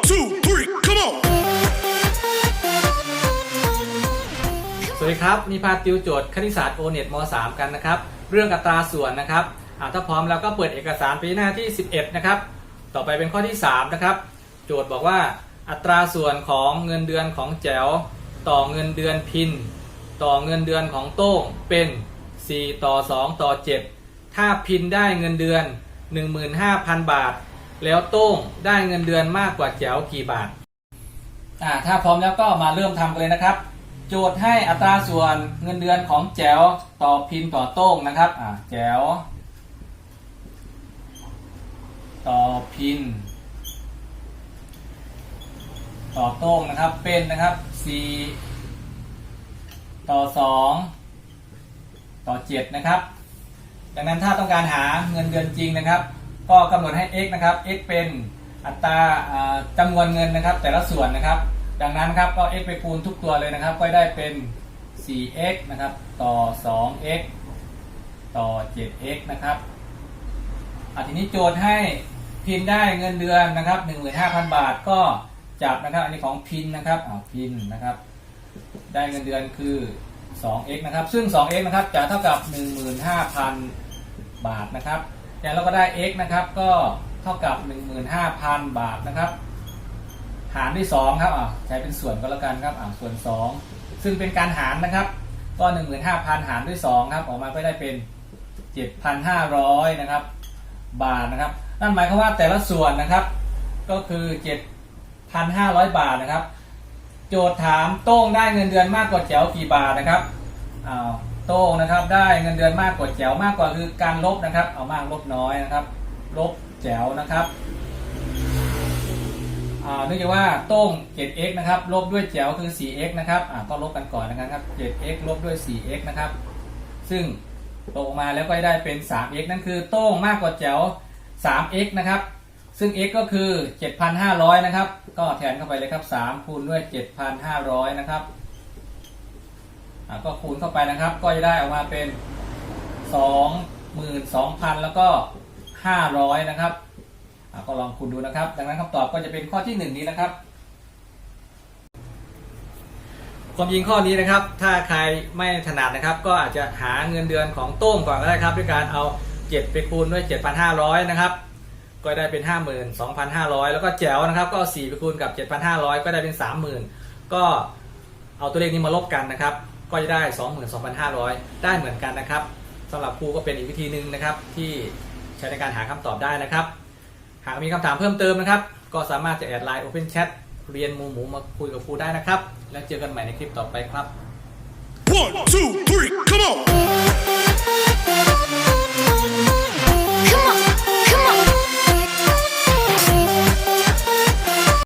Two, three, come on! สวัสดีครับ นี่พาติวโจทย์คณิตศาสตร์โอเน็ตม 3 กันนะครับ เรื่องอัตราส่วนนะครับอ่าถ้าพร้อมแล้วก็เปิดเอกสารไปหน้าที่ 11 นะครับ ต่อไปเป็นข้อที่ 3 นะครับ โจทย์บอกว่าอัตราส่วนของเงินเดือนของแจ๋วต่อเงินเดือนพิน ต่อเงินเดือนของโต้งเป็น 4 ต่อ 2 ต่อ 7 ถ้าพินได้เงินเดือน 15,000 บาท แล้วโต้งได้เงินเดือนมากกว่าแจ๋วกี่บาทอ่าถ้าพร้อมแล้วก็มาเริ่มทำกันเลยนะครับ โจทย์ให้อัตราส่วนเงินเดือนของแจ๋วต่อพินต่อโต้งนะครับอ่าแจ๋วต่อพิน ต่อโต้งนะครับเป็นนะครับ4ต่อ 2 ต่อ 7 นะครับ ดังนั้นถ้าต้องการหาเงินเดือนจริงนะครับ ก็กำหนดให้ x นะครับ x เป็นอัตราอ่าจำนวนเงินนะครับ แต่ละส่วนนะครับ ดังนั้นครับก็ x ไปคูณทุกตัวเลยนะครับ ก็ได้เป็น 4x นะครับต่อ 2x ต่อ 7x นะครับอะทีนี้โจทย์ให้พินได้เงินเดือนนะครับ 15,000 บาทก็จับนะครับอันนี้ของพินนะครับอ่าพินนะครับ ได้เงินเดือนคือ 2x นะครับ ซึ่ง 2x นะครับจะเท่ากับ 15,000 บาทนะครับ แล้วเราก็ได้ x นะครับก็เท่ากับ 15,000 บาทนะครับ หารด้วย2ครับอ่าใช้เป็นส่วนก็แล้วกันครับอ่าส่วน 2 ซึ่งเป็นการหารนะครับ ก็ 15,000 หารด้วย2ครับออกมาก็ได้เป็น 7,500 นะครับ บาทนะครับ นั่นหมายความว่าแต่ละส่วนนะครับ ก็คือ 7,500 บาทนะครับ โจทย์ถามโต้งได้เงินเดือนมากกว่าแจ๋วกี่บาทนะครับอ้าว ต้งนะครับ ได้เงินเดือนมากกว่าแจ๋วมากกว่าคือการลบนะครับ เอามากลบน้อยนะครับ ลบแจ๋วนะครับอ่าเนื่องจากว่าโต้ง 7x นะครับ ลบด้วยแจ๋วคือ 4x นะครับอ่าก็ลบกันก่อนนะครับ 7x ลบด้วย 4x นะครับ ซึ่งตกมาแล้วก็ได้เป็น 3x นั่นคือโต้งมากกว่าแจ๋ว 3x นะครับ ซึ่ง x ก็คือ 7,500 นะครับ ก็แทนเข้าไปเลยครับ 3 คูณด้วย 7,500 นะครับ ก็คูณเข้าไปนะครับ ก็จะได้ออกมาเป็น 22,000 แล้วก็ 500 นะครับก็ลองคูณดูนะครับ ดังนั้นคำตอบก็จะเป็นข้อที่ 1 นี้นะครับความจริงข้อนี้นะครับ ถ้าใครไม่ถนัดนะครับ ก็อาจจะหาเงินเดือนของโต้งก่อนก็ได้ครับ ด้วยการเอา 7 ไปคูณด้วย 7,500 นะครับ ก็ได้เป็น 52,500 แล้วก็แจ๋วนะครับ ก็4ไปคูณกับ 7,500 ก็ได้เป็น 30,000 ก็เอาตัวเลขนี้มาลบกันนะครับ ก็จะได้ 22,500 ได้เหมือนกันนะครับสำหรับครูก็เป็นอีกวิธีหนึ่งนะครับ ที่ใช้ในการหาคำตอบได้นะครับ หากมีคำถามเพิ่มเติมนะครับ ก็สามารถจะแอดไลน์ Open Chat เรียนมูหมูมาคุยกับครูได้นะครับ แล้วเจอกันใหม่ในคลิปต่อไปครับ One, two, three, come on!